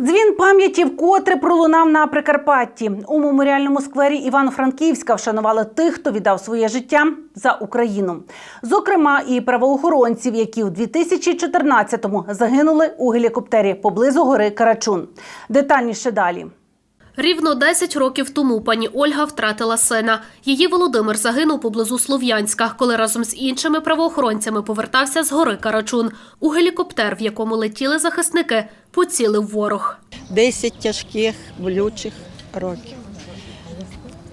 Дзвін пам'яті вкотре пролунав на Прикарпатті. У меморіальному сквері Івано-Франківська вшанували тих, хто віддав своє життя за Україну. Зокрема, і правоохоронців, які у 2014-му загинули у гелікоптері поблизу гори Карачун. Детальніше далі. Рівно 10 років тому пані Ольга втратила сина. Її Володимир загинув поблизу Слов'янська, коли разом з іншими правоохоронцями повертався з гори Карачун. У гелікоптер, в якому летіли захисники, поцілив ворог. 10 тяжких, болючих років.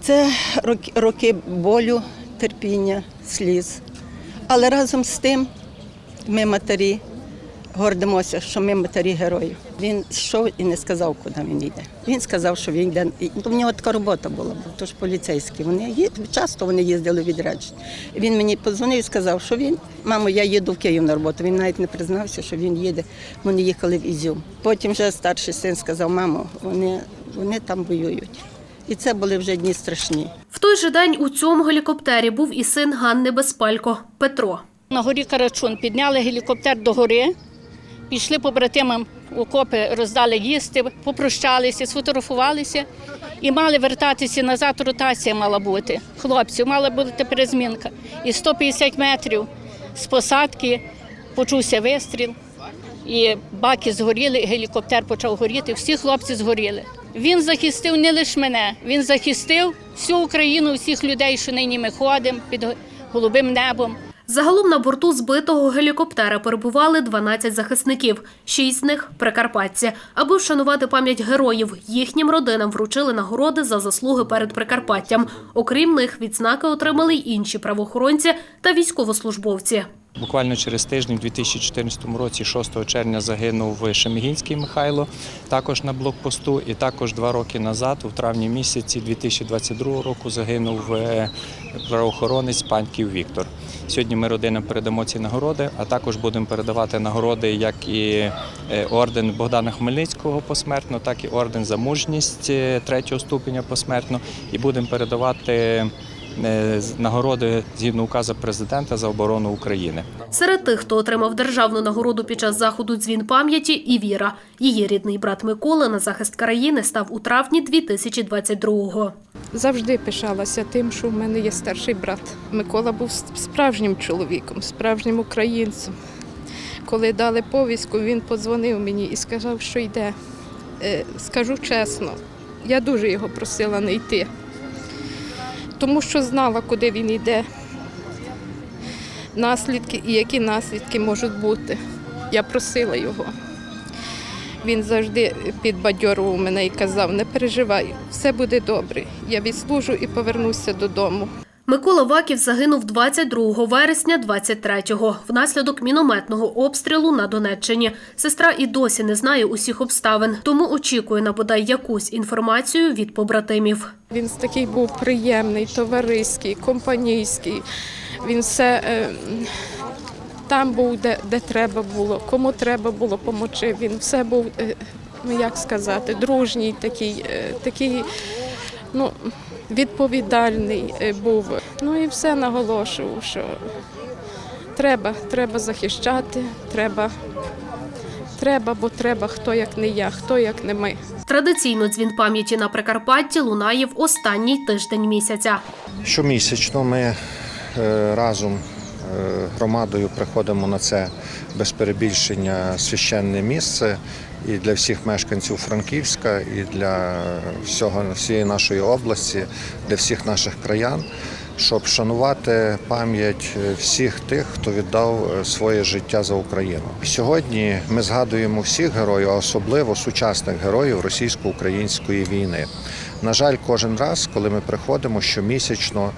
Це роки, болю, терпіння, сліз. Але разом з тим ми матері гордимося, що ми матері героїв. Він йшов і не сказав, куди він йде. Він сказав, що він йде. ну, нього така робота була, бо то ж поліцейські. Вони ї- часто вони їздили у відрядження. Він мені подзвонив і сказав, що він, мамо, я їду в Київ на роботу. Він навіть не признався, що він їде. Вони їхали в Ізюм. Потім вже старший син сказав, мамо, вони, вони там воюють. І це були вже дні страшні. В той же день у цьому гелікоптері був і син Ганни Безпалько Петро. На горі Карачун підняли гелікоптер до гори, пішли побратимам в окопи, роздали їсти, попрощалися, сфотографувалися і мали вертатися назад. Ротація мала бути. Хлопців мала бути перезмінка. І 150 метрів з посадки почувся вистріл. І баки згоріли, гелікоптер почав горіти. Всі хлопці згоріли. Він захистив не лише мене, він захистив всю Україну, всіх людей, що нині ми ходимо під голубим небом. Загалом на борту збитого гелікоптера перебували 12 захисників, шість з них прикарпатці. Аби вшанувати пам'ять героїв, їхнім родинам вручили нагороди за заслуги перед Прикарпаттям. Окрім них, відзнаки отримали й інші правоохоронці та військовослужбовці. Буквально через тиждень, у 2014 році, 6 червня, загинув Шемігінський Михайло, також на блокпосту. І також два роки назад, у травні місяці 2022 року, загинув е, правоохоронець Паньків Віктор. Сьогодні ми родинам передамо ці нагороди, а також будемо передавати нагороди, як і е, орден Богдана Хмельницького посмертно, так і орден за мужність е, третього ступеня посмертно. І будемо передавати нагороди згідно указу президента за оборону України. Серед тих, хто отримав державну нагороду під час заходу дзвін пам'яті, і Віра. Її рідний брат Микола на захист країни став у травні 2022-го. Завжди пишалася тим, що в мене є старший брат. Микола був справжнім чоловіком, справжнім українцем. Коли дали повістку, він подзвонив мені і сказав, що йде. Е, Скажу чесно, я дуже його просила не йти, тому що знала, куди він йде, наслідки і які наслідки можуть бути. Я просила його. Він завжди підбадьорував мене і казав: не переживай, все буде добре. Я відслужу і повернуся додому. Микола Ваків загинув 22 вересня 23-го внаслідок мінометного обстрілу на Донеччині. Сестра і досі не знає усіх обставин, тому очікує на бодай якусь інформацію від побратимів. Він такий був приємний, товариський, компанійський. Він все е, там був, де, де треба було, кому треба було допомогти. Він все був, е, ну як сказати, дружній, такий, е, такий ну, відповідальний е, був. Ну і все наголошував, що треба, треба захищати, треба, треба, бо треба, хто як не я, хто як не ми. Традиційно дзвін пам'яті на Прикарпатті лунає в останній тиждень місяця. Щомісячно ми е, разом громадою приходимо на це без перебільшення священне місце і для всіх мешканців Франківська, і для всього всієї нашої області, для всіх наших краян, щоб шанувати пам'ять е, всіх тих, хто віддав е, своє життя за Україну. Сьогодні ми згадуємо всіх героїв, а особливо сучасних героїв російсько-української війни. На жаль, кожен раз, коли ми приходимо щомісячно,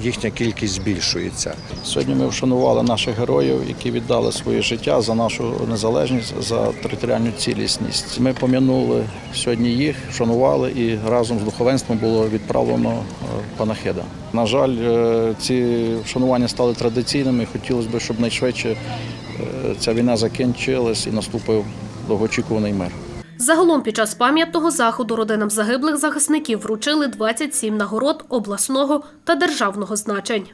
їхня кількість збільшується. Сьогодні ми вшанували наших героїв, які віддали своє життя за нашу незалежність, за територіальну цілісність. Ми пом'янули сьогодні їх, вшанували і разом з духовенством було відправлено е, панахида. На жаль, е, ці вшанування стали традиційними. Хотілося б, щоб найшвидше е, ця війна закінчилась і наступив довгоочікуваний мир. Загалом під час пам'ятного заходу родинам загиблих захисників вручили 27 нагород обласного та державного значень.